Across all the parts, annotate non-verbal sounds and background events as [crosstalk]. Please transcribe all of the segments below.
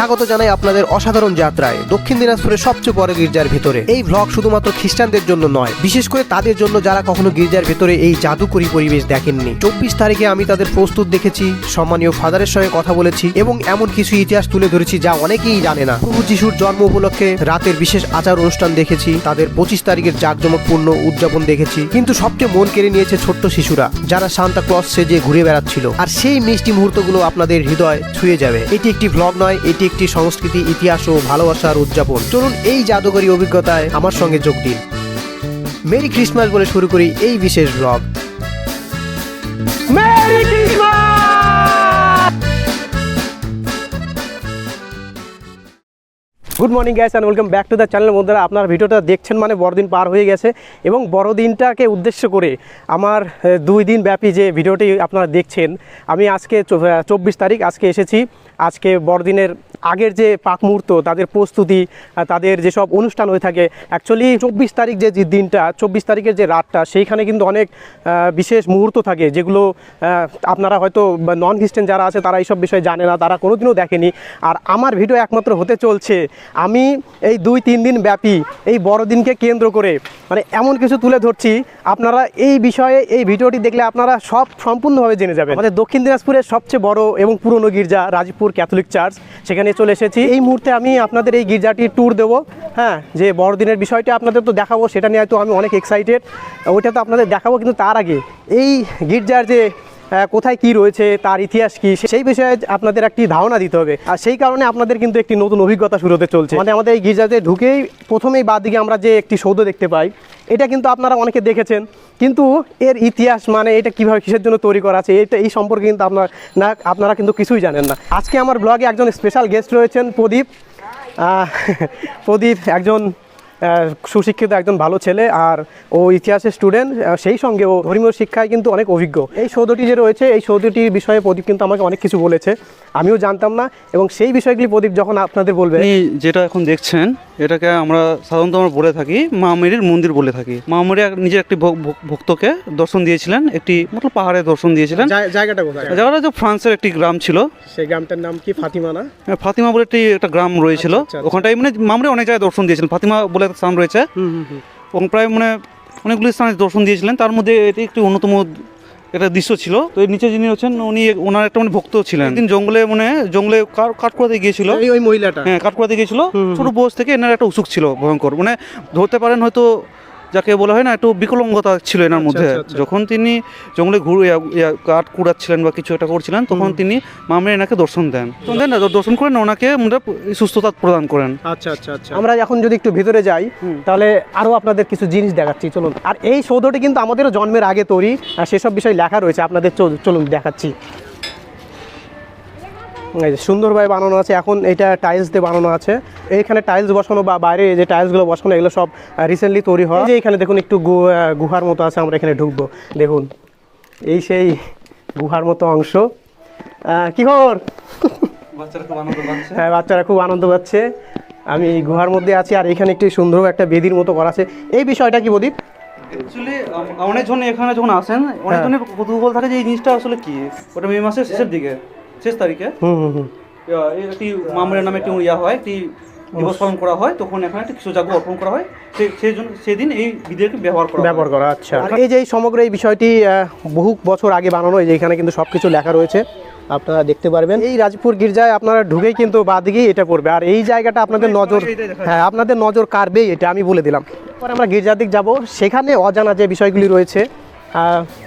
স্বাগত জানাই আপনাদের অসাধারণ যাত্রায়। দক্ষিণ দিনাজপুরের সবচেয়ে বড় গির্জার ভেতরে। এই ভ্লগ শুধুমাত্র খ্রিস্টানদের জন্য নয়, বিশেষ করে তাদের জন্য যারা কখনো গির্জার ভেতরে এই জাদুকরী পরিবেশ দেখেননি। চব্বিশ তারিখে আমি তাদের প্রস্তুত দেখেছি, সম্মানীয় ফাদারের সঙ্গে কথা বলেছি এবং এমন কিছু ইতিহাস তুলে ধরেছি যা অনেকেই জানে না। প্রভু যিশুর জন্ম উপলক্ষে রাতের বিশেষ আচার অনুষ্ঠান দেখেছি, তাদের পঁচিশ তারিখের জাঁকজমকপূর্ণ উদযাপন দেখেছি। কিন্তু সবচেয়ে মন কেড়ে নিয়েছে ছোট্ট শিশুরা, যারা সান্তা ক্লস সেজে ঘুরে বেড়াচ্ছিল। আর সেই মিষ্টি মুহূর্তগুলো আপনাদের হৃদয় ছুঁয়ে যাবে। এটি একটি ভ্লগ নয়, এটি একটি সংস্কৃতি, ইতিহাস ও ভালোবাসার উদযাপন। চলুন এই জাদুকরী অভিজ্ঞতায় আমার সঙ্গে যোগ দিন। মেরি ক্রিসমাস বলে শুরু করি এই বিশেষ vlog good morning guys and welcome back to the channel বন্ধুরা, আপনার ভিডিওটা দেখছেন মানে বড়দিন পার হয়ে গেছে এবং বড়দিনটাকে উদ্দেশ্য করে আমার দুই দিন ব্যাপী যে ভিডিওটি আপনারা দেখছেন, আমি আজকে চব্বিশ তারিখ, আজকে এসেছি। আজকে বড়দিনের আগের যে পাক মুহূর্ত, তাদের প্রস্তুতি তাদের যেসব অনুষ্ঠান হয়ে থাকে অ্যাকচুয়ালি চব্বিশ তারিখ যে যে দিনটা, চব্বিশ তারিখের যে রাতটা, সেইখানে কিন্তু অনেক বিশেষ মুহূর্ত থাকে, যেগুলো আপনারা হয়তো নন খ্রিস্টান যারা আছে, তারা এইসব বিষয়ে জানে না, তারা কোনোদিনও দেখেনি। আর আমার ভিডিও একমাত্র হতে চলছে আমি এই দুই, তিন দিন ব্যাপী এই বড়দিনকে কেন্দ্র করে মানে এমন কিছু তুলে ধরছি, আপনারা এই বিষয়ে এই ভিডিওটি দেখলে আপনারা সব সম্পূর্ণভাবে জেনে যাবেন। আমাদের দক্ষিণ দিনাজপুরের সবচেয়ে বড় এবং পুরনো গির্জা রাজপুর ক্যাথলিক চার্চ, সেখানে চলে এসেছি। এই মুহূর্তে আমি আপনাদের এই গির্জাটির ট্যুর দেবো হ্যাঁ যে বড়দিনের বিষয়টা আপনাদের তো দেখাবো, সেটা নিয়ে হয়তো আমি অনেক এক্সাইটেড ওইটা তো আপনাদের দেখাবো, কিন্তু তার আগে এই গির্জার যে কোথায় কি রয়েছে, তার ইতিহাস কি সেই বিষয়ে আপনাদের একটি ধারণা দিতে হবে। আর সেই কারণে আপনাদের কিন্তু একটি নতুন অভিজ্ঞতা শুরু হতে চলছে। মানে আমাদের এই গির্জাতে ঢুকেই প্রথমেই বাদ দিকে আমরা যে একটি সৌধ দেখতে পাই, এটা কিন্তু আপনারা অনেকে দেখেছেন। কিন্তু এর ইতিহাস মানে এটা কীভাবে কিসের জন্য তৈরি করা আছে, এটা এই সম্পর্কে কিন্তু আপনার না, আপনারা কিন্তু কিছুই জানেন না। আজকে আমার ব্লগে একজন স্পেশাল গেস্ট রয়েছেন প্রদীপ। প্রদীপ একজন সুশিক্ষিত একজন ভালো ছেলে আর ও ইতিহাসের স্টুডেন্ট সেই সঙ্গে ও ধর্মীয় শিক্ষায় কিন্তু অনেক অভিজ্ঞ। এই সৌধটি যে রয়েছে, এই সৌধটির বিষয়ে প্রদীপ কিন্তু আমাকে অনেক কিছু বলেছে। আমিও জানতাম না এবং সেই বিষয়গুলি প্রদীপ যখন আপনাদের বলবে যেটা এখন দেখছেন এটাকে আমরা সাধারণত আমরা বলে থাকি মা মেরির মন্দির বলে থাকি। মা মেরি নিজের একটি ভক- ভক- ভক্তকে দর্শন দিয়েছিলেন একটি মতলব পাহাড়ে দর্শন দিয়েছিলেন। জায়গাটা কোথায়? জায়গাটা যে ফ্রান্সের একটি গ্রাম ছিল। সেই গ্রামটার নাম কি ফাতিমা না? ফাতিমা বলে একটি একটা গ্রাম রয়েছিল। আচ্ছা, আচ্ছা। ওখানটায় মানে মামরে অনেক জায়গায় দর্শন দিয়েছিলেন। ফাতিমা বলে একটা স্থান রয়েছে। এবং প্রায় মানে অনেকগুলি স্থানে দর্শন দিয়েছিলেন। তার মধ্যে এটি একটি অন্যতম একটা দৃশ্য ছিল। তো এর নিচে যিনি হচ্ছেন উনি ওনার একটা মানে ভক্ত ছিলেন। একদিন জঙ্গলে মানে জঙ্গলে কাঠ করাতে গিয়েছিল। ওই ওই মহিলাটা। হ্যাঁ কাঠ করাতে গিয়েছিল ছোট বয়স থেকে এনার একটা অসুখ ছিল ভয়ঙ্কর। মানে ধরতে পারেন হয়তো যাকে বলা হয় না একটু বিকলঙ্গতা ছিল এনার মধ্যে। আচ্ছা, আচ্ছা। যখন তিনি জঙ্গলে ঘুরে কাঠ কুড়াচ্ছিলেন বা কিছু একটা করছিলেন তখন তিনি মামরে এনাকে দর্শন দেন। দর্শন দেন না দর্শন করেন ওনাকে সুস্থতা প্রদান করেন। আচ্ছা আচ্ছা আচ্ছা। আমরা এখন যদি একটু ভিতরে যাই তাহলে আরও আপনাদের কিছু জিনিস দেখাচ্ছি চলুন। আর এই সৌধটি কিন্তু আমাদেরও জন্মের আগে তৈরি আর সেসব বিষয় লেখা রয়েছে আপনাদের চল- চলুন দেখাচ্ছি। সুন্দরভাবে বানানো আছে এখন এটা টাইলস দিয়ে বানানো আছে। এইখানে টাইলস বসানো বা বাইরে যে টাইলসগুলো বসানো এগুলো সব রিসেন্টলি তৈরি হয়। যে এখানে দেখুন একটু গুহার মতো আছে আমরা এখানে ঢুকবো। দেখুন এই সেই গুহার মতো অংশ। কি খবর? বাচ্চারা খুব আনন্দ পাচ্ছে। হ্যাঁ বাচ্চারা খুব আনন্দ পাচ্ছে। আমি এই গুহার মধ্যে আছি আর এখানে একটি সুন্দর একটা বেদির মতো করা আছে। এই বিষয়টা কি প্রদীপ? অ্যাকচুয়ালি অনেকজন এখানে যখন আসেন অনেকজনের কৌতূহল থাকে যে এই জিনিসটা আসলে কি? ওটা মে মাসের শেষের দিকে। শেষ তারিখে? একটি মামরের নামে একটি ইয়া হয় একটি দিবস পালন করা হয় তখন এখানে একটি কিছু জাগ্য অর্পণ করা হয়। সেই জন্য সেদিন এই বিধিকে ব্যবহার করা ব্যবহার করা আচ্ছা। এই যে এই সমগ্র এই বিষয়টি বহু বছর আগে বানানো এই যে এখানে কিন্তু সব কিছু লেখা রয়েছে আপনারা দেখতে পারবেন। এই রাজপুর গির্জায় আপনারা ঢুকেই কিন্তু বাদিকেই এটা পড়বে। আর এই জায়গাটা আপনাদের নজর হ্যাঁ আপনাদের নজর কাড়বেই এটা আমি বলে দিলাম। পরে আমরা গির্জার দিক যাব। সেখানে অজানা যে বিষয়গুলি রয়েছে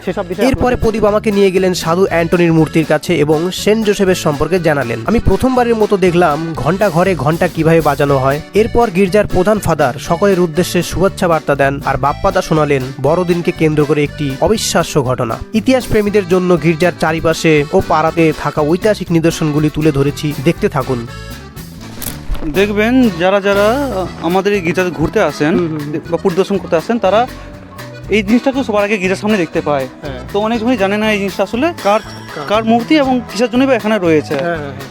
সেসব বিষয় এরপরে প্রদীপ আমাকে নিয়ে গেলেন সাধু অ্যান্টনির মূর্তির কাছে এবং সেন্ট জোসেফের সম্পর্কে জানালেন। আমি প্রথমবারের মতো দেখলাম ঘণ্টা ঘরে ঘণ্টা কীভাবে বাজানো হয়। এরপর গির্জার প্রধান ফাদার সকলের উদ্দেশ্যে শুভেচ্ছা বার্তা দেন আর বাপ্পাদা শোনালেন বড়দিনকে কেন্দ্র করে একটি অবিশ্বাস্য ঘটনা। ইতিহাস প্রেমীদের জন্য গির্জার চারিপাশে ও পাড়াতে থাকা ঐতিহাসিক নিদর্শনগুলি তুলে ধরেছি। দেখতে থাকুন। দেখবেন যারা যারা আমাদের এই গির্জাতে ঘুরতে আসেন বা পরিদর্শন করতে আসেন তারা এই জিনিসটা তো সবার আগে গির্জার সামনে দেখতে পায়। হ্যাঁ। তো অনেক সময় জানে না এই জিনিসটা আসলে কার কার মূর্তি এবং কিসের জন্য বা এখানে রয়েছে। হ্যাঁ হ্যাঁ হ্যাঁ।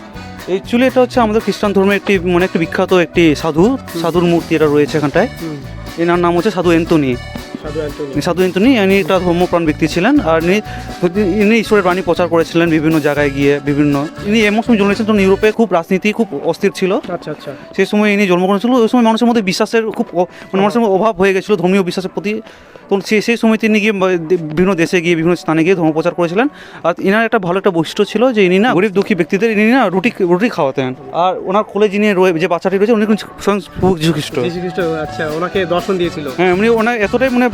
এই চুলে এটা হচ্ছে আমাদের খ্রিস্টান ধর্মের একটি মানে একটি বিখ্যাত একটি সাধু সাধুর মূর্তি এটা রয়েছে এখানটায়। এনার নাম হচ্ছে সাধু এন্তনি সাধু অ্যান্টনি। ইনি একটা ধর্মপ্রাণ ব্যক্তি ছিলেন আর ইনি ইনি ঈশ্বরের বাণী প্রচার করেছিলেন বিভিন্ন জায়গায় গিয়ে বিভিন্ন ইনি এমন সময় জন্মেছেন তখন ইউরোপে খুব রাজনীতি খুব অস্থির ছিল। আচ্ছা আচ্ছা। সেই সময় ইনি জন্মগ্রহণ ছিল ওই সময় মানুষের মধ্যে বিশ্বাসের খুব মানে মানুষের মধ্যে অভাব হয়ে গেছিল ধর্মীয় বিশ্বাসের প্রতি। তখন সেই সেই সময় তিনি গিয়ে বিভিন্ন দেশে গিয়ে বিভিন্ন স্থানে গিয়ে ধর্ম প্রচার করেছিলেন। আর ইনার একটা ভালো একটা বৈশিষ্ট্য ছিল যে ইনি না গরিব দুঃখী ব্যক্তিদের ইনি না রুটি রুটি খাওয়াতেন। আর ওনার কোলে যিনি রয়ে যে বাচ্চাটি রয়েছে উনি কিন্তু স্বয়ং প্রভু যীশু যীশু খ্রিস্ট আচ্ছা ওনাকে দর্শন দিয়েছিল। হ্যাঁ উনি ওনার এতটাই মানে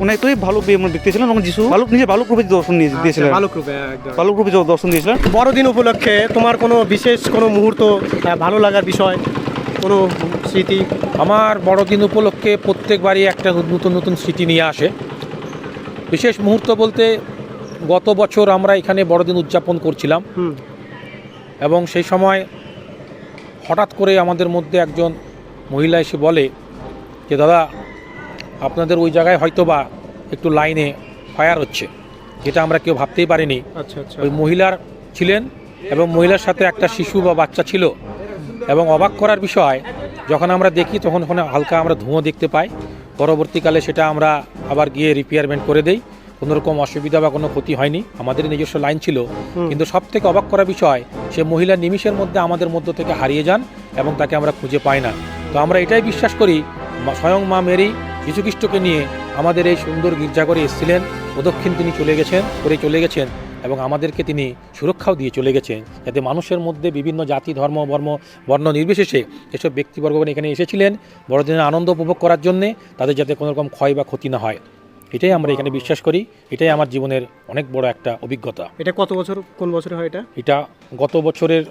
উনি এতটাই ভালো মানে ব্যক্তি ছিলেন এবং যিশু বালক নিজে বালক রূপে দর্শন নিয়ে দিয়েছিলেন আচ্ছা, ভালো রূপে একদম। বালক রূপে দর্শন দিয়েছিলেন বড়দিন উপলক্ষে তোমার কোনো বিশেষ কোনো মুহূর্ত ভালো লাগার বিষয় কোনো স্মৃতি? আমার বড়দিন উপলক্ষে প্রত্যেকবারই একটা নতুন নতুন স্মৃতি নিয়ে আসে। বিশেষ মুহূর্ত বলতে গত বছর আমরা এখানে বড়দিন উদযাপন করছিলাম। এবং সেই সময় হঠাৎ করে আমাদের মধ্যে একজন মহিলা এসে বলে যে দাদা আপনাদের ওই জায়গায় হয়তো বা একটু লাইনে ফায়ার হচ্ছে যেটা আমরা কেউ ভাবতেই পারিনি। আচ্ছা আচ্ছা। ওই মহিলার ছিলেন এবং মহিলার সাথে একটা শিশু বা বাচ্চা ছিল এবং অবাক করার বিষয় যখন আমরা দেখি তখন ওখানে হালকা আমরা ধোঁয়া দেখতে পাই। পরবর্তীকালে সেটা আমরা আবার গিয়ে রিপেয়ারমেন্ট করে দেই। কোনো রকম অসুবিধা বা কোনো ক্ষতি হয়নি। আমাদের নিজস্ব লাইন ছিল। কিন্তু সব থেকে অবাক করা বিষয় সে মহিলা নিমিষের মধ্যে আমাদের মধ্য থেকে হারিয়ে যান এবং তাকে আমরা খুঁজে পাই না। তো আমরা এটাই বিশ্বাস করি স্বয়ং মা মেরি যীশুখ্রিস্টকে নিয়ে আমাদের এই সুন্দর গির্জাঘরে এসেছিলেন। প্রদক্ষিণ তিনি চলে গেছেন করে চলে গেছেন এবং আমাদেরকে তিনি সুরক্ষাও দিয়ে চলে গেছেন। যাতে মানুষের মধ্যে বিভিন্ন জাতি ধর্ম বর্ম বর্ণ নির্বিশেষে এসব ব্যক্তিবর্গগণ এখানে এসেছিলেন বড়দিনের আনন্দ উপভোগ করার জন্যে তাদের যাতে কোনো রকম ক্ষয় বা ক্ষতি না হয়। এটাই আমরা এখানে বিশ্বাস করি। এটাই আমার জীবনের অনেক বড় একটা অভিজ্ঞতা। এটা কত বছর কোন বছরে হয় এটা? এটা গত বছরের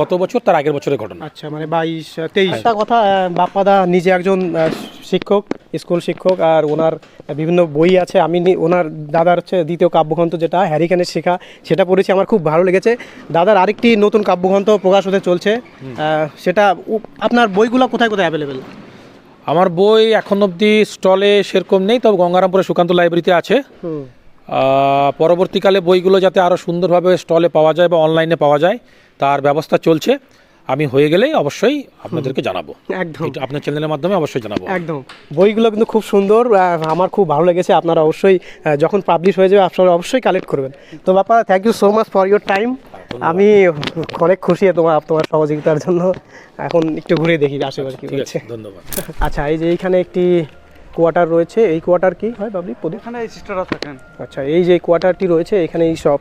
গত বছর তার আগের বছরের ঘটনা। আচ্ছা মানে বাইশ তেইশ। একটা কথা বাপ্পাদা নিজে একজন শিক্ষক স্কুল শিক্ষক আর ওনার বিভিন্ন বই আছে। আমি ওনার দাদার হচ্ছে দ্বিতীয় কাব্যগ্রন্থ যেটা হ্যারিকেনের শেখা সেটা পড়েছি আমার খুব ভালো লেগেছে। দাদার আরেকটি নতুন কাব্যগ্রন্থ প্রকাশ হতে চলছে সেটা আপনার বইগুলো কোথায় কোথায় অ্যাভেলেবেল আমার বই এখন অবধি স্টলে সেরকম নেই তবে গঙ্গারামপুরে সুকান্ত লাইব্রেরিতে আছে। পরবর্তীকালে বইগুলো যাতে আরও সুন্দরভাবে স্টলে পাওয়া যায় বা অনলাইনে পাওয়া যায় তার ব্যবস্থা চলছে আমি হয়ে গেলেই অবশ্যই আপনাদেরকে জানাব। একদম। আপনার চ্যানেলের মাধ্যমে অবশ্যই জানাব। একদম। বইগুলো কিন্তু খুব সুন্দর আমার খুব ভালো লেগেছে আপনারা অবশ্যই যখন পাবলিশ হয়ে যাবে আপনারা অবশ্যই কালেক্ট করবেন। তো বাপা thank you so much for your time আমি অনেক খুশি তোমার তোমার সহযোগিতার জন্য। এখন একটু ঘুরে দেখি আশেপাশে কি ঠিক হচ্ছে। আছে ধন্যবাদ। [laughs] আচ্ছা এই যে এইখানে একটি কোয়ার্টার রয়েছে এই কোয়ার্টার কি? হয় বাবলি এখানে সিস্টাররা থাকেন। আচ্ছা এই যে কোয়ার্টারটি রয়েছে এখানে এই সব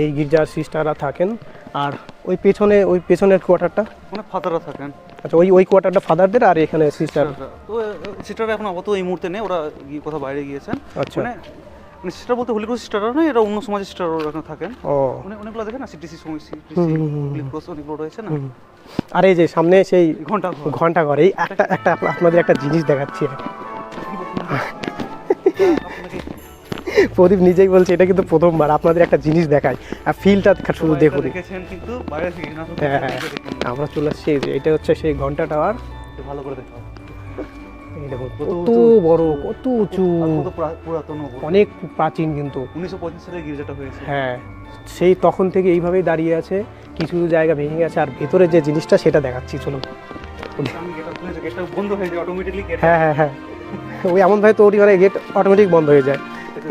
এই গির্জার সিস্টাররা থাকেন। আর ওই পেছনে ওই পেছনের কোয়ার্টারটা মানে ফাদাররা থাকেন। আচ্ছা ওই ওই কোয়ার্টারটা ফাদারদের আর এখানে সিস্টার তো সিস্টাররা এখন আপাতত এই মুহূর্তে নেই ওরা গিয়ে কোথাও বাইরে গিয়েছেন। আচ্ছা। মানে মানে সিস্টার বলতে হোলি ক্রস সিস্টাররা নয় এরা অন্য সমাজের সিস্টার ওখানে থাকেন। ও। অনেক অনেকগুলো দেখেন না সিটিসি সময় হোলি ক্রস অনেকগুলো রয়েছে না? আর এই যে সামনে সেই ঘণ্টা ঘণ্টা ঘর এই একটা একটা আপ- আপনাদের একটা জিনিস দেখাচ্ছি। [laughs] প্রদীপ নিজেই বলছে এটা কিন্তু প্রথমবার আপনাদের একটা জিনিস দেখায় আর ফিলটা শুধু দেখুন। হ্যাঁ আমরা চলে আসছি যে, এটা হচ্ছে সেই ঘণ্টা টাওয়ার। ভালো করে দেখো কত বড় কত উঁচু। অনেক প্রাচীন কিন্তু। উনিশশো পঁচিশ সালে গির্জাটা হয়েছে। হ্যাঁ সেই তখন থেকে এইভাবেই দাঁড়িয়ে আছে কিছু জায়গা ভেঙে গেছে আর ভেতরে যে জিনিসটা সেটা দেখাচ্ছি বন্ধ হয়ে হ্যাঁ হ্যাঁ ওই এমনভাবে তৈরি করে গেট অটোমেটিক বন্ধ হয়ে যায়।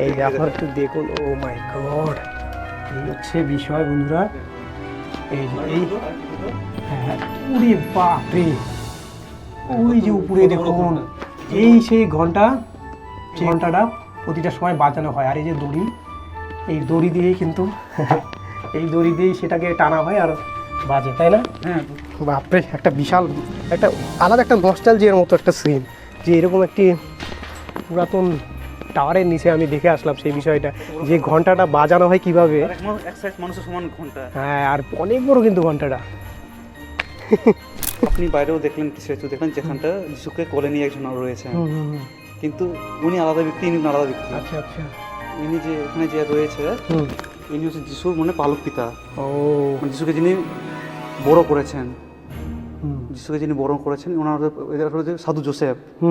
এই ব্যাপার একটু দেখুন ও মাই গড। এই হচ্ছে বিষয় বন্ধুরা। এই যে এই হ্যাঁ বাপরে। ওই যে উপরে দেখুন এই সেই ঘণ্টা সেই ঘন্টাটা প্রতিটা সময় বাজানো হয়। আর এই যে দড়ি এই দড়ি দিয়েই কিন্তু এই দড়ি দিয়েই সেটাকে টানা হয় আর বাজে তাই না? হ্যাঁ। বাপরে একটা বিশাল একটা আলাদা একটা নস্টালজিয়ার মতো একটা সিন যে এরকম একটি পুরাতন টাওয়ারের নিচে আমি দেখে আসলাম সেই বিষয়টা যে ঘন্টাটা বাজানো হয় কীভাবে। মানুষের সমান ঘণ্টা। হ্যাঁ আর অনেক বড় কিন্তু ঘন্টাটা। আপনি বাইরেও দেখলেন কি সেতু দেখলেন যেখানটা যিশুকে কোলে নিয়ে একজন রয়েছে। কিন্তু উনি আলাদা ব্যক্তি ইনি আলাদা ব্যক্তি। আচ্ছা আচ্ছা। ইনি যে এখানে যে রয়েছে ইনি হচ্ছে যিশুর মানে পালক পিতা। ও। মানে যিশুকে যিনি বড় করেছেন। যিশুকে যিনি বরণ করেছেন ওনার এদের হচ্ছে সাধু জোসেফ।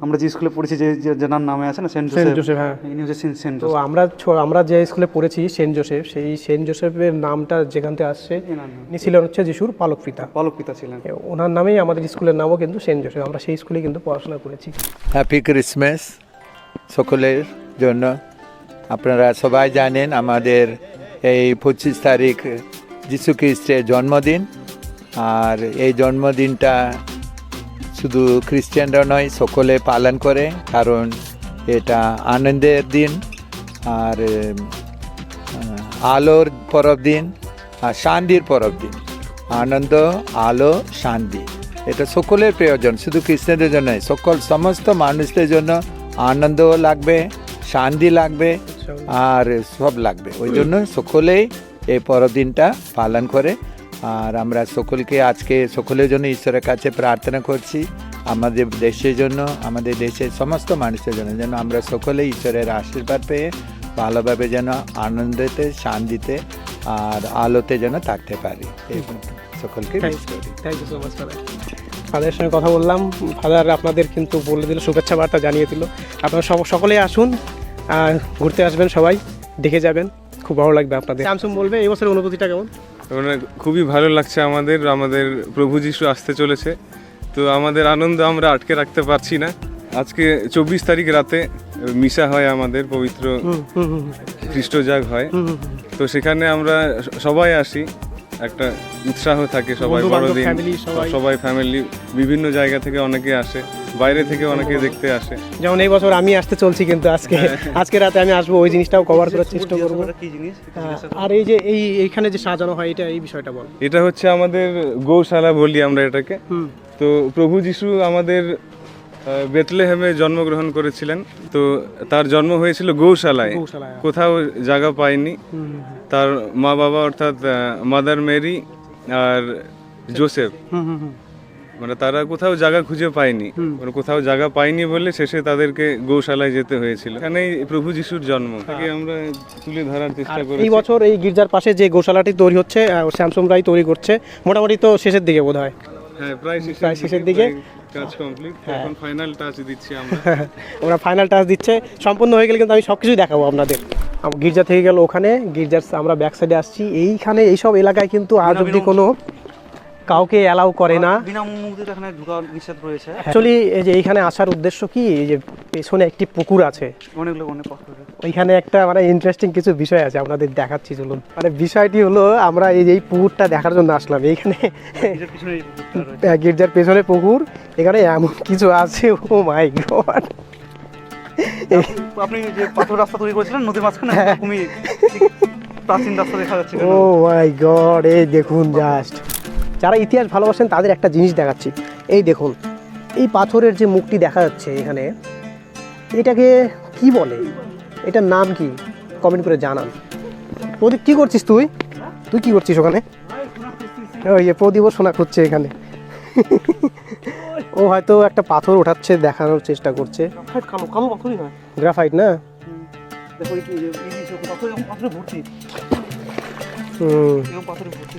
আমরা যে স্কুলে পড়েছি যে যে- যেনার নামে আছে না সেন্ট সেন্ট জোসেফ? হ্যাঁ। ইনি হচ্ছে সেন্ট- সেন্ট তো আমরা ছো- আমরা যে স্কুলে পড়েছি সেন্ট জোসেফ সেই সেন্ট জোসেফের নামটা যেখান থেকে আসছে ইনি ছিলেন হচ্ছে যিশুর পালক পিতা। পালক পিতা ছিলেন। ওনার নামেই আমাদের স্কুলের নামও কিন্তু সেন্ট জোসেফ আমরা সেই স্কুলে কিন্তু পড়াশোনা করেছি। Happy Christmas. সকলের জন্য। আপনারা সবাই জানেন আমাদের এই পঁচিশ তারিখ যিশু খ্রিস্টের জন্মদিন। আর এই জন্মদিনটা শুধু খ্রিস্টানরা নয়, সকলে পালন করে, কারণ এটা আনন্দের দিন আর আলোর পরব দিন আর শান্তির পরব দিন। আনন্দ, আলো, শান্তি, এটা সকলের প্রয়োজন, শুধু খ্রিস্টানদের জন্য নয়, সকল সমস্ত মানুষদের জন্য আনন্দও লাগবে, শান্তি লাগবে আর সব লাগবে। ওই জন্য সকলেই এই পরদিনটা পালন করে আর আমরা সকলকে আজকে সকলের জন্য ঈশ্বরের কাছে প্রার্থনা করছি আমাদের দেশের জন্য আমাদের দেশের সমস্ত মানুষের জন্য যেন আমরা সকলে ঈশ্বরের আশীর্বাদ পেয়ে ভালোভাবে যেন আনন্দেতে শান্তিতে আর আলোতে যেন থাকতে পারি। এই সকলকে wish thank you so much ফাদারের সঙ্গে কথা বললাম। ফাদার আপনাদের কিন্তু বলে দিল শুভেচ্ছা বার্তা জানিয়ে দিল। আপনারা সব সকলেই আসুন আর ঘুরতে আসবেন সবাই দেখে যাবেন। খুব ভালো লাগবে আপনাদের। স্যামসুং বলবে এই বছরের অনুভূতিটা কেমন? মানে খুবই ভালো লাগছে আমাদের আমাদের প্রভু যিশু আসতে চলেছে। তো আমাদের আনন্দ আমরা আটকে রাখতে পারছি না। আজকে চব্বিশ তারিখ রাতে মিশা হয় আমাদের পবিত্র খ্রিস্টজাগ হয়। তো সেখানে আমরা সবাই আসি। একটা উৎসাহ থাকে সবাই বড়দিন সবাই। সবাই ফ্যামিলি বিভিন্ন জায়গা থেকে অনেকে আসে বাইরে থেকে অনেকে দেখতে আসে। যেমন এই বছর আমি আসতে চলছি কিন্তু আজকে আজকে রাতে আমি আসব ওই জিনিসটাও কভার করার চেষ্টা করব। কি জিনিস? হ্যাঁ, আর এই যে এই এইখানে যে সাজানো হয় এটা এই বিষয়টা বল। এটা হচ্ছে আমাদের গৌশালা বলি আমরা এটাকে। তো প্রভু যিশু আমাদের বেতলেহেমে জন্মগ্রহণ করেছিলেন। তো তার জন্ম হয়েছিল গৌশালায়। গৌশালায়। কোথাও জায়গা পায়নি তার মা বাবা অর্থাৎ মাদার মেরি আর জোসেফ। মানে তারা কোথাও জায়গা খুঁজে পায়নি। মানে কোথাও জায়গা পায়নি বলে শেষে তাদেরকে গৌশালায় যেতে হয়েছিল। এখানেই প্রভু যিশুর জন্ম। তাকে আমরা তুলে ধরার চেষ্টা হ্যাঁ। করি এই বছর এই গির্জার পাশে যে গৌশালাটি তৈরি হচ্ছে স্যামসুং রাই তৈরি করছে মোটামুটি তো শেষের দিকে বোধ হয় হ্যাঁ প্রায় শেষের দিকে। হ্যাঁ। কাজ কমপ্লিট এখন ফাইনাল টাচ দিচ্ছি আমরা। আমরা ফাইনাল টাচ দিচ্ছে। সম্পূর্ণ হয়ে গেলে কিন্তু আমি সব কিছুই দেখাবো আপনাদের। গির্জা থেকে গেল ওখানে। গির্জার আমরা ব্যাক সাইডে আসছি। এইখানে এইসব এলাকায় কিন্তু আজ অব্দি কোনো কাউকে অ্যালাউ করে না। বিনা এখানে ঢোকা নিষেধ রয়েছে। অ্যাকচুয়ালি এই যে এইখানে আসার উদ্দেশ্য কি? এই যে পেছনে একটি পুকুর আছে। অনেকগুলো অনেক ওইখানে একটা মানে ইন্টারেস্টিং কিছু বিষয় আছে আপনাদের দেখাচ্ছি চলুন। মানে বিষয়টি হলো আমরা এই যে এই পুকুরটা দেখার জন্য আসলাম। এইখানে গির্জার [laughs] পেছনে পুকুর। এখানে এমন কিছু আছে ও মাই গড আপনি যে পাথর রাস্তা তৈরি করেছিলেন নদীর মাঝখানে এরকমই প্রাচীন রাস্তা দেখা যাচ্ছে ও মাই গড এই দেখুন জাস্ট যারা ইতিহাস ভালোবাসেন তাদের একটা জিনিস দেখাচ্ছি। এই দেখুন এই পাথরের যে মুখটি দেখা যাচ্ছে এখানে এটাকে কি বলে? এটার নাম কি? কমেন্ট করে জানান। প্রদীপ কি করছিস তুই? তুই কি করছিস ওখানে? ওই প্রদীপও শোনা খুঁজছে এখানে। ও হয়তো একটা পাথর ওঠাচ্ছে দেখানোর চেষ্টা করছে। গ্রাফাইট না?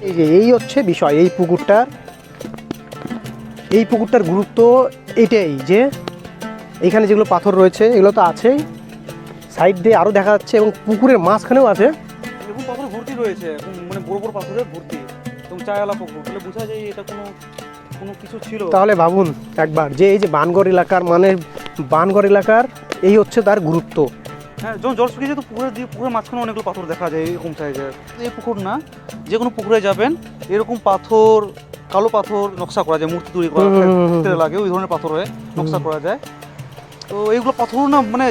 এই যে হচ্ছে বিষয় এই পুকুরটার এই পুকুরটার গুরুত্ব এটাই যে এইখানে যেগুলো পাথর রয়েছে এগুলো তো আছেই। সাইড দিয়ে আরও দেখা যাচ্ছে এবং পুকুরের মাঝখানেও আছে। এরকম পাথরে ভর্তি রয়েছে মানে বড় বড় পাথরে ভর্তি এবং চায়ালা পুকুর তাহলে বোঝা যায় এটা কোনো কোনো কিছু ছিল। তাহলে ভাবুন একবার যে এই যে বানগড় এলাকার মানে বানগড় এলাকার এই হচ্ছে তার গুরুত্ব। হ্যাঁ যখন জল শুকিয়ে যায় তো পুকুরের দিয়ে পুকুরের মাঝখানে অনেকগুলো পাথর দেখা যায় এরকম সাইজের এই পুকুর না যে কোনো পুকুরে যাবেন এরকম পাথর কালো পাথর নকশা করা যায় মূর্তি তৈরি করা লাগে ওই ধরনের পাথরে নকশা করা যায়। তো এইগুলো পাথর না মানে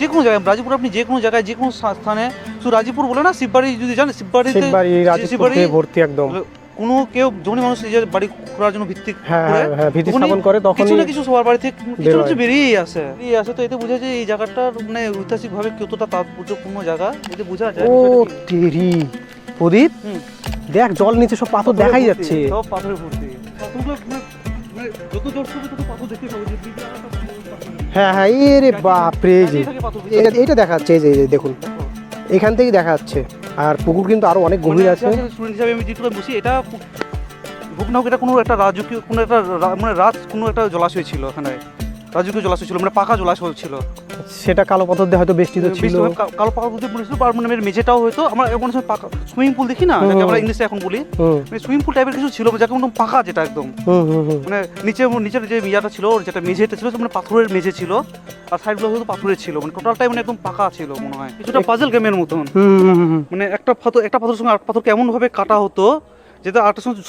যে কোনো জায়গায় রাজীপুর আপনি যে কোনো জায়গায় যে কোনো স্থানে শুধু রাজীপুর বলে না শিববাড়ি যদি জানেন শিববাড়িতে শিববাড়ি শিববাড়ি ভর্তি একদম। কোনো কেউ যখনই মানুষ নিজের বাড়ি করার জন্য ভিত্তি হ্যাঁ করে হ্যাঁ হ্যাঁ ভিত্তি স্থাপন করে কিছু না কিছু সবার বাড়ি থেকে কিছু না। কিছু বেরিয়েই আসে। বেরিয়ে আসে তো এতে বোঝা যায় এই জায়গাটার মানে ঐতিহাসিকভাবে কতটা তাৎপর্যপূর্ণ জায়গা এতে বোঝা যায় ও তেরি প্রদীপ দেখ জল নিচে সব পাথর দেখাই যাচ্ছে। সব পাথরে ভর্তি। মানে মানে যত জল তত পাথর দেখতে পাবো যে দিকে আরেকটা পাথর। হ্যাঁ হ্যাঁ এ রে বাপরে যে এটা এটা দেখা। যাচ্ছে এই যে এই যে দেখুন। এখান থেকেই দেখা যাচ্ছে আর পুকুর কিন্তু আরও অনেক গভীর আছে। স্টুডেন্ট হিসাবে আমি যেটুকু বুঝি এটা হোক না হোক এটা কোনো একটা রাজকীয় কোনো একটা মানে রাজ কোনো একটা জলাশয় ছিল ওখানে। রাজকীয় জলাশয় ছিল মানে পাকা জলাশয় ছিল। সেটা কালো পাথর দিয়ে হয়তো বেষ্টিত ছিল। কালো বলতে মনে হচ্ছিল আর মানে মেঝেটাও হয়তো আমরা এমন সময় পাকা সুইমিং পুল দেখি না যাকে আমরা ইংলিশে এখন বলি। মানে সুইমিং পুল টাইপের কিছু ছিল যাকে একদম পাকা যেটা একদম। মানে নিচে নিচের যে ইয়াটা ছিল যেটা মেঝেটা ছিল সেটা মানে পাথরের মেঝে ছিল আর সাইডগুলো হয়তো পাথরের ছিল মানে টোটালটাই মানে একদম পাকা ছিল মনে হয়। কিছুটা পাজল গেমের মতন। মানে একটা পাথর একটা পাথরের সঙ্গে আর পাথর কেমন ভাবে কাটা হতো যেটা আরেকটার সঙ্গে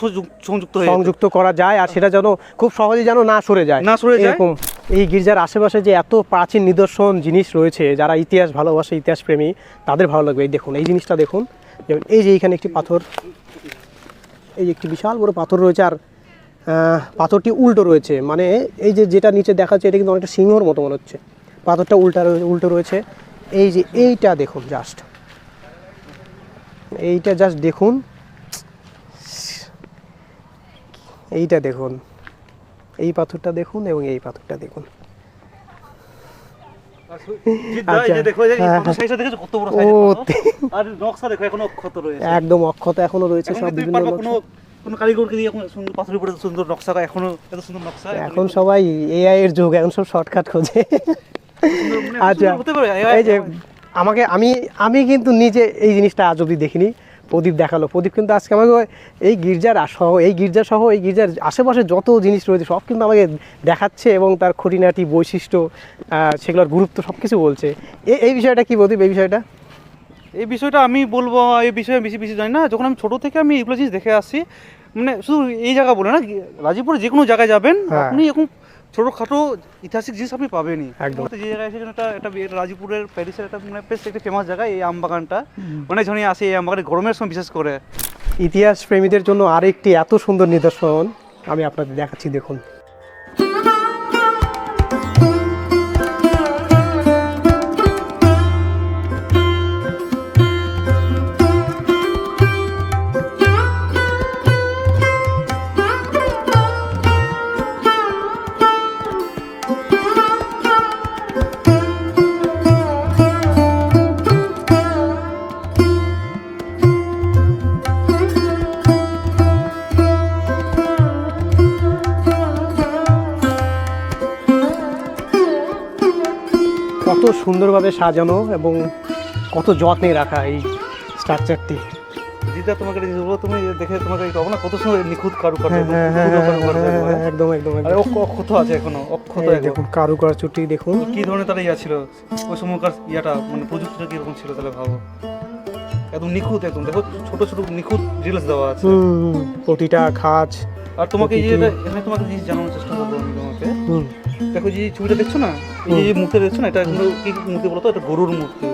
সংযুক্ত হয়ে সংযুক্ত করা যায় আর সেটা যেন খুব সহজে যেন না সরে যায়। না সরে যায়। এরকম। এই গির্জার আশেপাশে যে এত প্রাচীন নিদর্শন জিনিস রয়েছে, যারা ইতিহাস ভালোবাসে ইতিহাস প্রেমী তাদের ভালো লাগবে। এই দেখুন, এই জিনিসটা দেখুন। যেমন এই যে এখানে একটি পাথর, এই যে একটি বিশাল বড় পাথর রয়েছে, আর পাথরটি উল্টো রয়েছে। মানে এই যে যেটা নিচে দেখা যাচ্ছে এটা কিন্তু অনেকটা সিংহর মতো মনে হচ্ছে। পাথরটা উল্টা উল্টো রয়েছে। এই যে এইটা দেখুন জাস্ট এইটা জাস্ট দেখুন। এইটা দেখুন। এই পাথরটা দেখুন এবং এই পাথরটা দেখুন। একদম অক্ষত এখনও রয়েছে এখন সব বিভিন্ন কোনো কোনো কারিগরকে দিয়ে সুন্দর পাথরের উপরে সুন্দর নকশা এখনও এত সুন্দর নকশা এখন সবাই এআই এর যুগ এখন সব শর্টকাট খোঁজে। মানে আচ্ছা এই যে আমাকে আমি আমি কিন্তু নিজে এই জিনিসটা আজ অব্দি দেখিনি। প্রদীপ দেখাল। প্রদীপ কিন্তু আজকে আমাকে এই গির্জার সহ এই গির্জা সহ এই গির্জার আশেপাশে যত জিনিস রয়েছে সব কিন্তু আমাকে দেখাচ্ছে এবং তার খুঁটিনাটি বৈশিষ্ট্য সেগুলোর গুরুত্ব সব কিছু বলছে এই বিষয়টা কি প্রদীপ এই বিষয়টা? এই বিষয়টা আমি বলব এই বিষয়ে বেশি বেশি জানি না। যখন আমি ছোট থেকে আমি এগুলো জিনিস দেখে আসছি মানে শুধু এই জায়গা বলে না রাজীপুরে যে কোনো জায়গায় যাবেন হ্যাঁ। আপনি এখন ছোটোখাটো ঐতিহাসিক জিনিস আপনি পাবেনই। একদম। যে জায়গায় একটা এটা রাজীপুরের প্যারিসের একটা মানে বেশ একটা ফেমাস জায়গা এই আম বাগানটা। অনেক জনই আসে এই আম বাগানে গরমের সময় বিশেষ করে। ইতিহাস প্রেমীদের জন্য আরেকটি এত সুন্দর নিদর্শন আমি আপনাদের দেখাচ্ছি দেখুন। সুন্দরভাবে সাজানো এবং কত যত্নে রাখা এই স্ট্রাকচারটি। যেটা তোমাকে বলব তুমি দেখে তোমাকে না কত সুন্দর নিখুঁত কারুকার্য হ্যাঁ হ্যাঁ হ্যাঁ একদম একদম অক্ষ- অক্ষত আছে এখনও অক্ষত। দেখুন কারুকার্যটি দেখুন। কি ধরনের তাহলে ইয়া ছিল? ওই সময়কার ইয়াটা মানে প্রযুক্তিটা কীরকম ছিল তাহলে ভাবো? একদম নিখুঁত একদম। দেখো ছোট ছোট নিখুঁত রিলস দেওয়া আছে। প্রতিটা খাজ আর তোমাকে এখানে তোমাকে জিনিস জানানোর চেষ্টা করব আমি তোমাকে। দেখো যে ছবিটা দেখছ না? এই যে- যে মূর্তি দেখছ না? এটা কিন্তু কি মূর্তি বলতো? এটা গরুর মূর্তি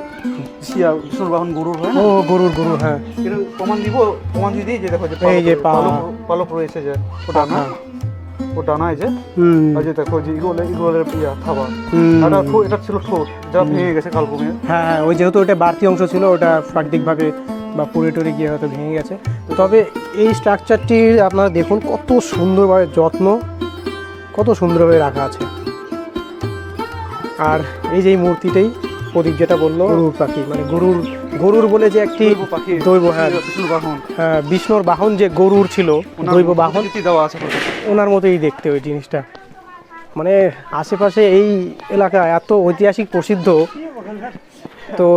শিয়া বিষ্ণুর বাহন গরুর হয় ও গরুর গরু হ্যাঁ। এটা প্রমাণ দিব প্রমাণ দিয়ে যে দেখো যে এই যে পালক- রয়েছে যে। ও ডানা ও ডানা যে? হুম। আর যে দেখো যে ইগল ইগলের ইয়া থাবা। এটা এটা ছিল ঠোঁট। যা ভেঙে গেছে কালভূমি হ্যাঁ হ্যাঁ ওই যেহেতু ওটা বাড়তি অংশ ছিল ওটা প্রাকৃতিকভাবে বা পুড়ে টুরে গিয়ে হয়তো ভেঙে গেছে। তবে এই স্ট্রাকচারটি আপনারা দেখুন কত সুন্দরভাবে যত্ন কত সুন্দরভাবে রাখা আছে। আর এই যে মূর্তিটাই প্রদীপ যেটা বলল গরুর পাখি মানে গরুর গরুর বলে যে একটি দৈব হ্যাঁ বিষ্ণুর বাহন। হ্যাঁ, বিষ্ণুর বাহন যে গরুর ছিল দৈব বাহন দেওয়া আছে ওনার মতোই দেখতে ওই জিনিসটা। মানে আশেপাশে এই এলাকা এত ঐতিহাসিক প্রসিদ্ধ তো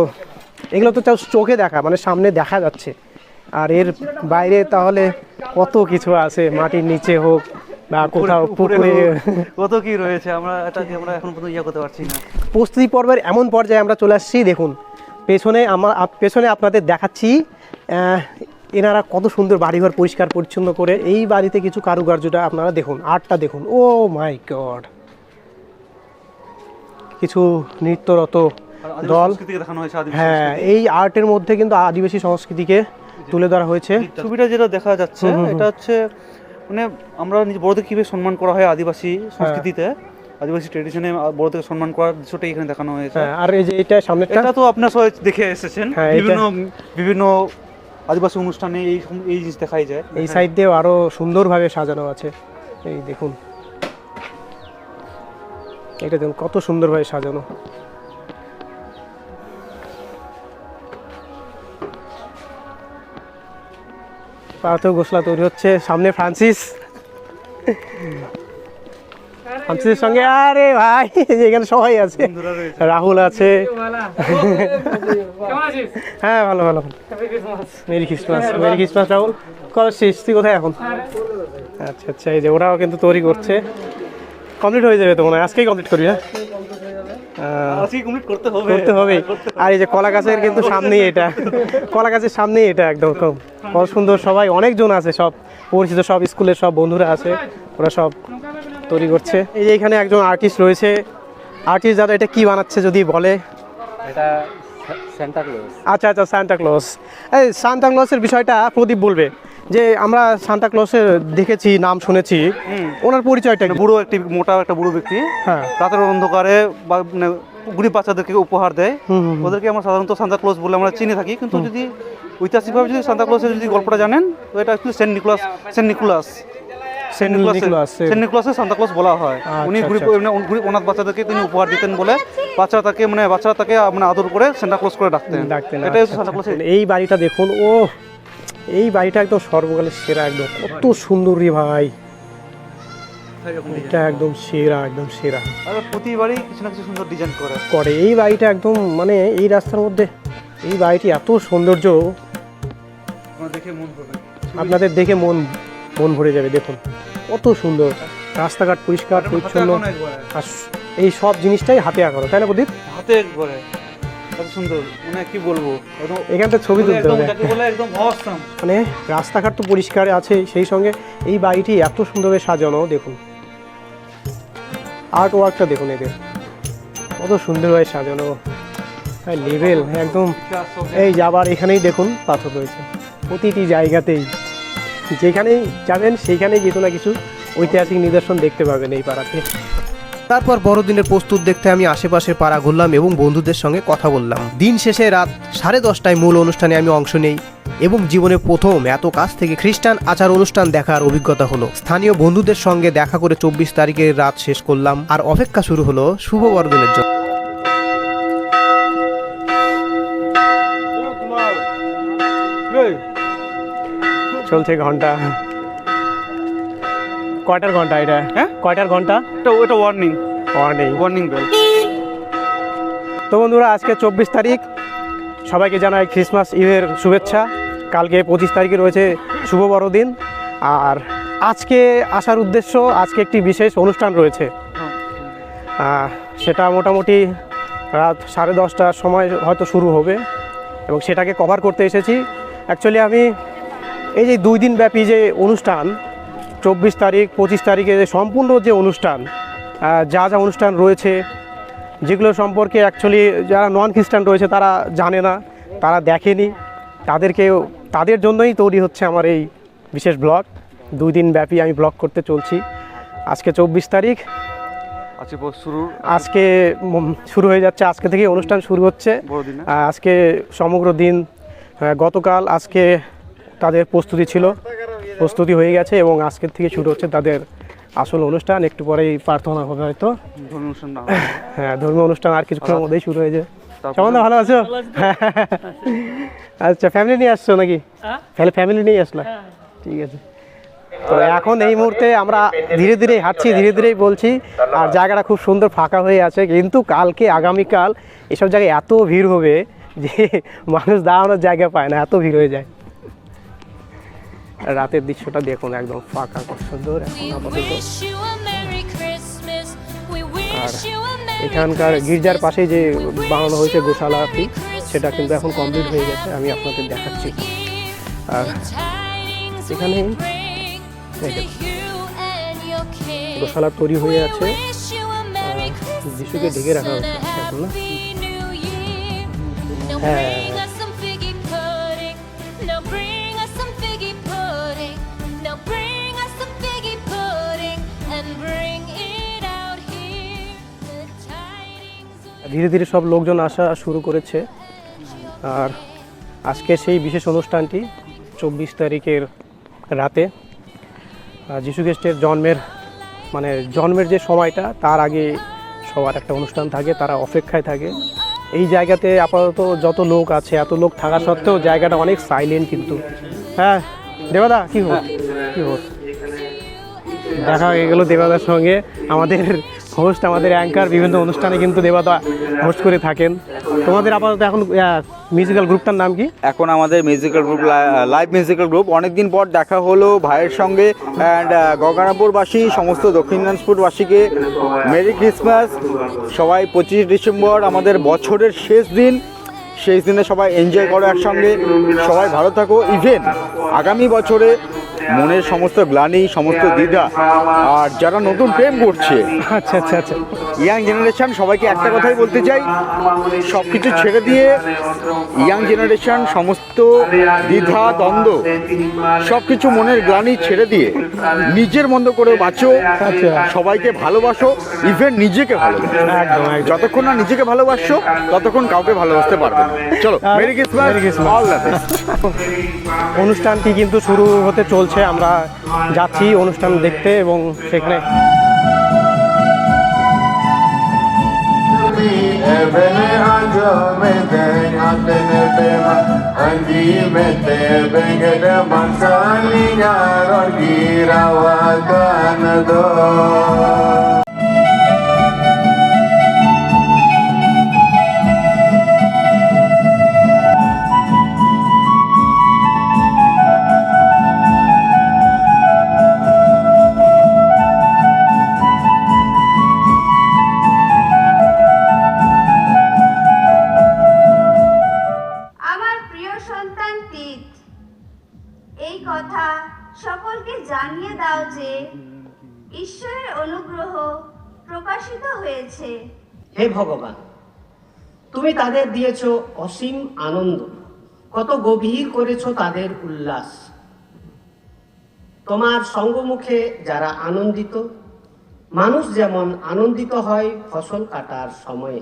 এগুলো তো চোখে দেখা মানে সামনে দেখা যাচ্ছে। আর এর বাইরে তাহলে কত কিছু আছে মাটির নিচে হোক বা কোথাও পুকুরে। কত কি রয়েছে? আমরা এটা আমরা এখন পর্যন্ত ইয়ে করতে পারছি না। প্রস্তুতি পর্বের এমন পর্যায়ে আমরা চলে আসছি দেখুন। পেছনে আমার পেছনে আপনাদের দেখাচ্ছি এনারা কত সুন্দর বাড়িঘর পরিষ্কার পরিচ্ছন্ন করে এই বাড়িতে কিছু কারুকার্যটা আপনারা দেখুন আর্টটা দেখুন। Oh my god! কিছু নৃত্যরত দল। হ্যাঁ এই আর্টের মধ্যে কিন্তু আদিবাসী সংস্কৃতিকে তুলে ধরা হয়েছে। ছবিটা যেটা দেখা যাচ্ছে এটা হচ্ছে মানে আমরা নিজ বড়দের কীভাবে সম্মান করা হয় আদিবাসী সংস্কৃতিতে? আদিবাসী ট্রেডিশনে বড়দের সম্মান করার দৃশ্যটাই এখানে দেখানো হয়েছে। হ্যাঁ আর এই যে এটা সামনেরটা? এটা তো আপনার সবাই দেখে এসেছেন। হ্যাঁ, বিভিন্ন বিভিন্ন আদিবাসী অনুষ্ঠানে এই এই জিনিস দেখাই যায়। এই সাইড দিয়েও আরও সুন্দরভাবে সাজানো আছে। এই দেখুন। এটা দেখুন কত সুন্দরভাবে সাজানো। পার্থ গোসলা তৈরি হচ্ছে। সামনে ফ্রান্সিস। ফ্রান্সিসের সঙ্গে আরে ভাই এখানে সবাই আছে। রাহুল আছে। হ্যাঁ ভালো ভালো। Merry Christmas merry Christmas Rahul. কবে শেষ তুই কোথায় এখন? আচ্ছা আচ্ছা এই যে ওরাও কিন্তু তৈরি করছে। কমপ্লিট হয়ে যাবে তো মনে হয়? আজকেই কমপ্লিট করবি হ্যাঁ? আজকে কমপ্লিট করতে হবে। করতে হবে। আর এই যে কলা গাছের কিন্তু সামনেই এটা। কলা গাছের সামনেই এটা একদম। কত সুন্দর সবাই অনেকজন আছে সব পরিচিত সব স্কুলের সব বন্ধুরা আছে ওরা সব তৈরি করছে। এই যে এখানে একজন আর্টিস্ট রয়েছে। আর্টিস্ট দাদা এটা কি বানাচ্ছে যদি বলে? আচ্ছা আচ্ছা ক্লস এই বিষয়টা প্রদীপ বলবে। যে আমরা সান্টা ক্লসের দেখেছি নাম শুনেছি ওনার পরিচয়টা কি? বুড়ো একটি মোটা একটা বুড়ো ব্যক্তি। হ্যাঁ। রাতের অন্ধকারে বা মানে গরিব বাচ্চাদেরকে উপহার দেয়। ওদেরকে আমরা সাধারণত সান্তা ক্লজ বলে আমরা চিনে থাকি। কিন্তু যদি ঐতিহাসিকভাবে যদি সান্তা ক্লজের যদি গল্পটা জানেন তো এটা actually saint Nicholas saint Nicholas saint Nicholas, saint Santa বলা হয়। আচ্ছা, উনি গরিব আচ্ছা। মানে গরিব অনাথ বাচ্চাদেরকে তিনি উপহার দিতেন বলে বাচ্চারা তাকে মানে বাচ্চারা তাকে মানে আদর করে করে ডাকতেন। সান্তা আচ্ছা। এই বাড়িটা দেখুন ও এই বাড়িটা একদম সর্বকালের সেরা একদম কত সুন্দর রে ভাই। এটা একদম সেরা একদম সেরা। প্রতিবারই কিছু না কিছু সুন্দর ডিজাইন করে। করে। এই বাড়িটা একদম মানে এই রাস্তার মধ্যে এই বাড়িটি এত সৌন্দর্য। দেখে মন আপনাদের দেখে মন মন ভরে যাবে দেখুন। কত সুন্দর। রাস্তাঘাট পরিষ্কার পরিচ্ছন্ন। আর এই সব জিনিসটাই হাতে আঁকানো তাই না প্রদীপ? হাতে একবারে। কত সুন্দর। মানে কি বলব? একদম ছবি তুলতে হবে। একদম অসাম মানে রাস্তাঘাট তো পরিষ্কার আছে সেই সঙ্গে এই বাড়িটি এত সুন্দরভাবে সাজানো দেখুন। আর্ট ওয়ার্কটা দেখুন এদের। কত সুন্দরভাবে সাজানো। লেভেল একদম। এই যাবার এখানেই দেখুন পাথর রয়েছে। প্রতিটি জায়গাতেই। যেখানেই যাবেন সেইখানেই কিছু না কিছু ঐতিহাসিক নিদর্শন দেখতে পাবেন এই পাড়াতে। তারপর বড়দিনের প্রস্তুত দেখতে আমি আশেপাশের পাড়া ঘুরলাম এবং বন্ধুদের সঙ্গে কথা বললাম। দিন শেষে রাত সাড়ে দশটায় মূল অনুষ্ঠানে আমি অংশ নেই এবং জীবনে প্রথম এত কাছ থেকে খ্রিস্টান আচার অনুষ্ঠান দেখার অভিজ্ঞতা হলো। স্থানীয় বন্ধুদের সঙ্গে দেখা করে চব্বিশ তারিখের রাত শেষ করলাম আর অপেক্ষা শুরু হলো শুভ বড়দিনের জন্য। চলছে ঘণ্টা কয়টার ঘণ্টা এটা? হ্যাঁ? কয়টার ঘণ্টা? এটা ওটা ওয়ার্নিং ওয়ার্নিং ওয়ার্নিং বেল তো বন্ধুরা আজকে চব্বিশ তারিখ। সবাইকে জানাই ক্রিসমাস ইভের শুভেচ্ছা। কালকে পঁচিশ তারিখে রয়েছে শুভ বড়দিন। আর আজকে আসার উদ্দেশ্য আজকে একটি বিশেষ অনুষ্ঠান রয়েছে। সেটা মোটামুটি রাত সাড়ে দশটার সময় হয়তো শুরু হবে। এবং সেটাকে কভার করতে এসেছি। অ্যাকচুয়ালি আমি এই যে দুই দিন ব্যাপী যে অনুষ্ঠান চব্বিশ তারিখ পঁচিশ তারিখে যে সম্পূর্ণ যে অনুষ্ঠান যা যা অনুষ্ঠান রয়েছে যেগুলো সম্পর্কে অ্যাকচুয়ালি যারা নন খ্রিস্টান রয়েছে তারা জানে না তারা দেখেনি। তাদেরকেও তাদের জন্যই তৈরি হচ্ছে আমার এই বিশেষ ব্লগ দুই দিন ব্যাপী আমি ব্লগ করতে চলছি। আজকে চব্বিশ তারিখ। আজকে শুরু। আজকে শুরু হয়ে যাচ্ছে। আজকে থেকে অনুষ্ঠান শুরু হচ্ছে। আজকে সমগ্র দিন গতকাল আজকে তাদের প্রস্তুতি ছিল। প্রস্তুতি হয়ে গেছে এবং আজকের থেকে শুরু হচ্ছে তাদের আসল অনুষ্ঠান। একটু পরেই প্রার্থনা হবে হয়তো। [laughs] হ্যাঁ ধর্মীয় অনুষ্ঠান আর কিছুক্ষণের মধ্যেই শুরু হয়ে যায়। তারপরে- ভালো আছো? [laughs] আচ্ছা ফ্যামিলি নিয়ে আসছো নাকি? তাহলে ফ্যামিলি নিয়ে আসলা? ঠিক আছে। তো এখন এই মুহূর্তে আমরা ধীরে ধীরে হাঁটছি ধীরে ধীরেই বলছি আর জায়গাটা খুব সুন্দর ফাঁকা হয়ে আছে। কিন্তু কালকে আগামীকাল এসব জায়গায় এত ভিড় হবে যে মানুষ দাঁড়ানোর জায়গা পায় না এত ভিড় হয়ে যায়। রাতের দৃশ্যটা দেখুন একদম ফাঁকা খুব সুন্দর এখানকার গির্জার পাশে যে বানানো হয়েছে গোশালাটি সেটা কিন্তু এখন কমপ্লিট হয়ে গেছে আমি আপনাদের দেখাচ্ছি। আর এখানে গোশালা তৈরি হয়ে আছে। যিশুকে ঢেকে রাখা হ্যাঁ। ধীরে ধীরে সব লোকজন আসা শুরু করেছে। আর আজকে সেই বিশেষ অনুষ্ঠানটি চব্বিশ তারিখের রাতে। যীশু খ্রিস্টের জন্মের মানে জন্মের যে সময়টা, তার আগে সবার একটা অনুষ্ঠান থাকে, তারা অপেক্ষায় থাকে। এই জায়গাতে আপাতত যত লোক আছে, এত লোক থাকা সত্ত্বেও জায়গাটা অনেক সাইলেন্ট কিন্তু। হ্যাঁ দেবাদা, কী হোক কি হোক দেখা হয়ে গেলো দেবাদার সঙ্গে আমাদের হোস্ট আমাদের অ্যাঙ্কার বিভিন্ন অনুষ্ঠানে কিন্তু দেবাদা হোস্ট করে থাকেন। তোমাদের আপাতত এখন মিউজিক্যাল গ্রুপটার নাম কি? এখন আমাদের musical group live musical group অনেকদিন পর দেখা হলো ভাইয়ের সঙ্গে অ্যান্ড গঙ্গারামপুরবাসী সমস্ত দক্ষিণ দিনাজপুরবাসীকে। Merry Christmas. সবাই পঁচিশ ডিসেম্বর, আমাদের বছরের শেষ দিন। শেষ দিনে সবাই এনজয় করো একসঙ্গে। সবাই ভালো থাকো। ইভেন আগামী বছরে মনের সমস্ত গ্লানি সমস্ত দ্বিধা আর যারা নতুন প্রেম করছে। আচ্ছা আচ্ছা আচ্ছা। ইয়াং জেনারেশন সবাইকে একটা কথাই বলতে চাই সব কিছু ছেড়ে দিয়ে ইয়াং জেনারেশন সমস্ত দ্বিধা দ্বন্দ্ব সব কিছু মনের গ্লানি ছেড়ে দিয়ে নিজের মন্দ করে বাঁচো আচ্ছা। সবাইকে ভালোবাসো ইভেন নিজেকে ভালোবাসো। যতক্ষণ না নিজেকে ভালোবাসছো ততক্ষণ কাউকে ভালোবাসতে পারবে চলো মেরি ক্রিসমাস অনুষ্ঠানটি কিন্তু শুরু হতে চলছে। আমরা যাচ্ছি অনুষ্ঠান দেখতে এবং সেখানে এই কথা সকলকে জানিয়ে দাও যে ঈশ্বরের অনুগ্রহ প্রকাশিত হয়েছে। হে ভগবান, তুমি তাদের দিয়েছ অসীম আনন্দ। কত গভীর করেছ তাদের উল্লাস। তোমার সঙ্গমুখে যারা আনন্দিত, মানুষ যেমন আনন্দিত হয় ফসল কাটার সময়ে।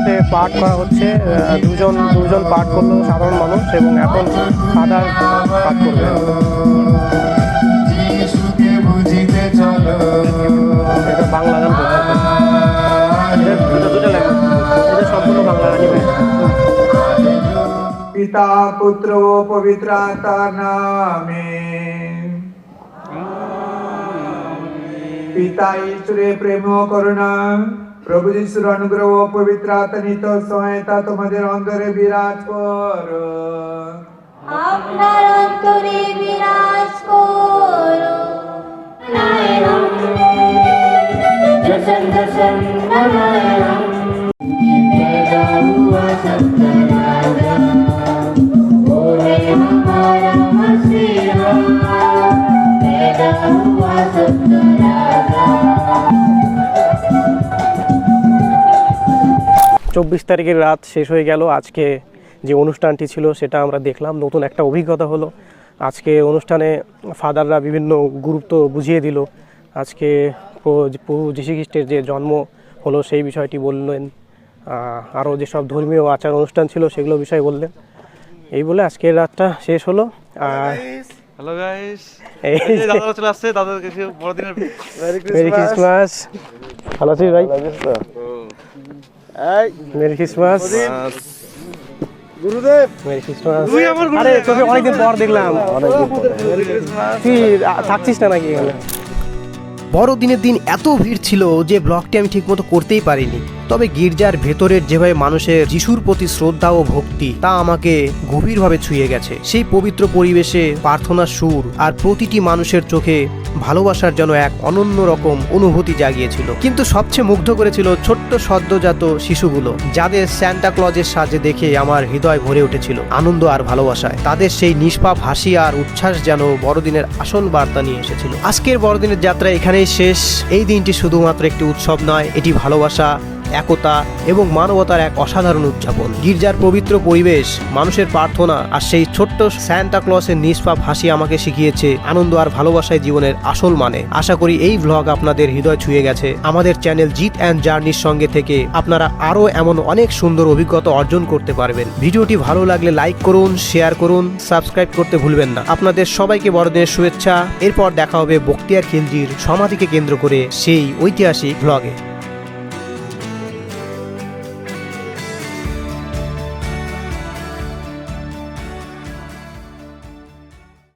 মধ্যে পাঠ করা হচ্ছে দুজন দুজন পাঠ করল সাধারণ মানুষ এবং এখন ফাদার পাঠ করবে। পিতা, পুত্র পবিত্রাতা নামে। পিতা ঈশ্বরে প্রেম করুণা। প্রভু যিশুর অনুগ্রহ ও পবিত্র আত্মিত সহায়তা তোমাদের অন্তরে বিরাজ করো আপনার অন্তরে বিরাজ করো নারায়ণ জসন জসন নারায়ণ पैदा हुआ सबका राजा वो है हमारा मसीहा पैदा हुआ सबका राजा চব্বিশ তারিখের রাত শেষ হয়ে গেল। আজকে যে অনুষ্ঠানটি ছিল সেটা আমরা দেখলাম। নতুন একটা অভিজ্ঞতা হলো। আজকে অনুষ্ঠানে ফাদাররা বিভিন্ন গুরুত্ব বুঝিয়ে দিল। আজকে প্রভু- যীশুখ্রিস্টের যে জন্ম হলো সেই বিষয়টি বললেন। আরও যেসব ধর্মীয় আচার অনুষ্ঠান ছিল সেগুলো বিষয়ে বললেন। এই বলে আজকের রাতটা শেষ হলো। আর হ্যালো গাইস এই যে- দাদা চলে আসছে দাদার কাছে বড়দিনের মেরি ক্রিসমাস ভালো আছিস ভাই? Merry Christmas. গুরুদেব। Merry Christmas. তুই আমার আরে তোকে অনেকদিন পর দেখলাম। তুই থাকছিস না নাকি এখানে? বড়দিনের দিন এত ভিড় ছিল যে ব্লগটি আমি ঠিক মতো করতেই পারিনি। তবে গির্জার ভেতরের যেভাবে মানুষের যিশুর প্রতি শ্রদ্ধা ও ভক্তি, তা আমাকে গভীরভাবে ছুঁয়ে গেছে। সেই পবিত্র পরিবেশে প্রার্থনার সুর আর প্রতিটি মানুষের চোখে ভালোবাসার যেন এক অনন্য রকম অনুভূতি জাগিয়েছিল। কিন্তু সবচেয়ে মুগ্ধ করেছিল ছোট্ট সদ্যজাত শিশুগুলো, যাদের স্যান্টা ক্লজের সাজে দেখে আমার হৃদয় ভরে উঠেছিল আনন্দ আর ভালোবাসায়। তাদের সেই নিষ্পাপ হাসি আর উচ্ছ্বাস যেন বড়দিনের আসল বার্তা নিয়ে এসেছিল। আজকের বড়দিনের যাত্রা এখানেই শেষ। এই দিনটি শুধুমাত্র একটি উৎসব নয়, এটি ভালোবাসা একতা এবং মানবতার এক অসাধারণ উদযাপন। গির্জার পবিত্র পরিবেশ, মানুষের প্রার্থনা আর সেই ছোট্ট ক্লসের নিষ্পাপ হাসি আমাকে শিখিয়েছে আনন্দ আর ভালোবাসায় জীবনের আসল মানে। আশা করি এই ভ্লগ আপনাদের হৃদয় ছুঁয়ে গেছে। আমাদের চ্যানেল জিত অ্যান্ড জার্নির সঙ্গে থেকে আপনারা আরও এমন অনেক সুন্দর অভিজ্ঞতা অর্জন করতে পারবেন। ভিডিওটি ভালো লাগলে লাইক করুন শেয়ার করুন সাবস্ক্রাইব করতে ভুলবেন না। আপনাদের সবাইকে বড়দিনের শুভেচ্ছা। এরপর দেখা হবে বক্তিয়ার খিলজির সমাধিকে কেন্দ্র করে সেই ঐতিহাসিক ভ্লগে